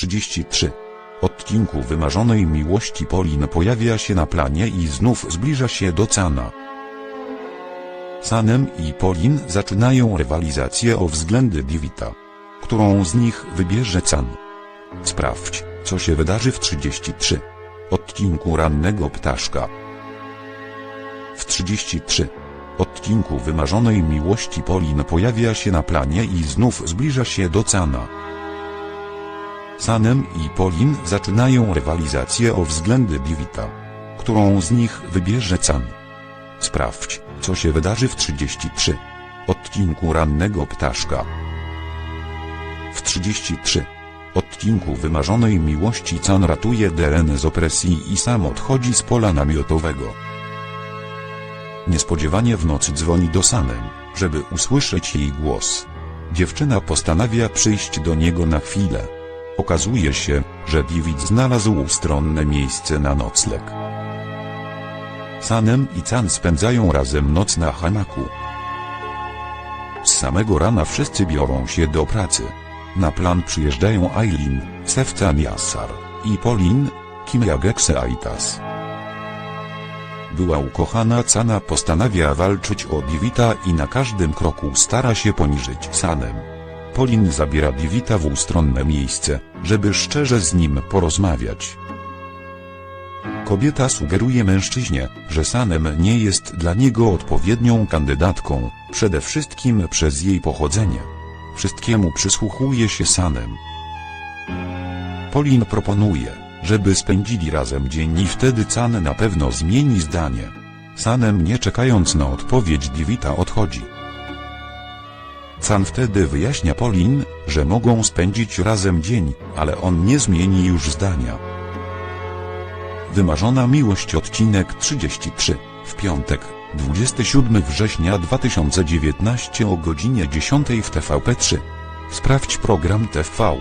33 odcinku wymarzonej miłości Polin pojawia się na planie i znów zbliża się do Cana. Sanem i Polin zaczynają rywalizację o względy Divita. Którą z nich wybierze Can? Sprawdź, co się wydarzy w 33 odcinku Rannego Ptaszka. W 33 odcinku wymarzonej miłości Polin pojawia się na planie i znów zbliża się do Cana. Sanem i Polin zaczynają rywalizację o względy Divita. Którą z nich wybierze Can? Sprawdź, co się wydarzy w 33 odcinku Rannego Ptaszka. W 33 odcinku wymarzonej miłości Can ratuje Derenę z opresji i sam odchodzi z pola namiotowego. Niespodziewanie w nocy dzwoni do Sanem, żeby usłyszeć jej głos. Dziewczyna postanawia przyjść do niego na chwilę. Okazuje się, że David znalazł ustronne miejsce na nocleg. Sanem i Can spędzają razem noc na hamaku. Z samego rana wszyscy biorą się do pracy. Na plan przyjeżdżają Aileen, Sefcan Yassar i Polin, Kim Jagekse Aitas. Była ukochana Cana postanawia walczyć o Divita i na każdym kroku stara się poniżyć Sanem. Polin zabiera Divita w ustronne miejsce, żeby szczerze z nim porozmawiać. Kobieta sugeruje mężczyźnie, że Sanem nie jest dla niego odpowiednią kandydatką, przede wszystkim przez jej pochodzenie. Wszystkiemu przysłuchuje się Sanem. Polin proponuje, żeby spędzili razem dzień i wtedy Can na pewno zmieni zdanie. Sanem nie czekając na odpowiedź Divita odchodzi. Can wtedy wyjaśnia Polin, że mogą spędzić razem dzień, ale on nie zmieni już zdania. Wymarzona miłość odcinek 33, w piątek, 27 września 2019 o godzinie 10 w TVP3. Sprawdź program TV.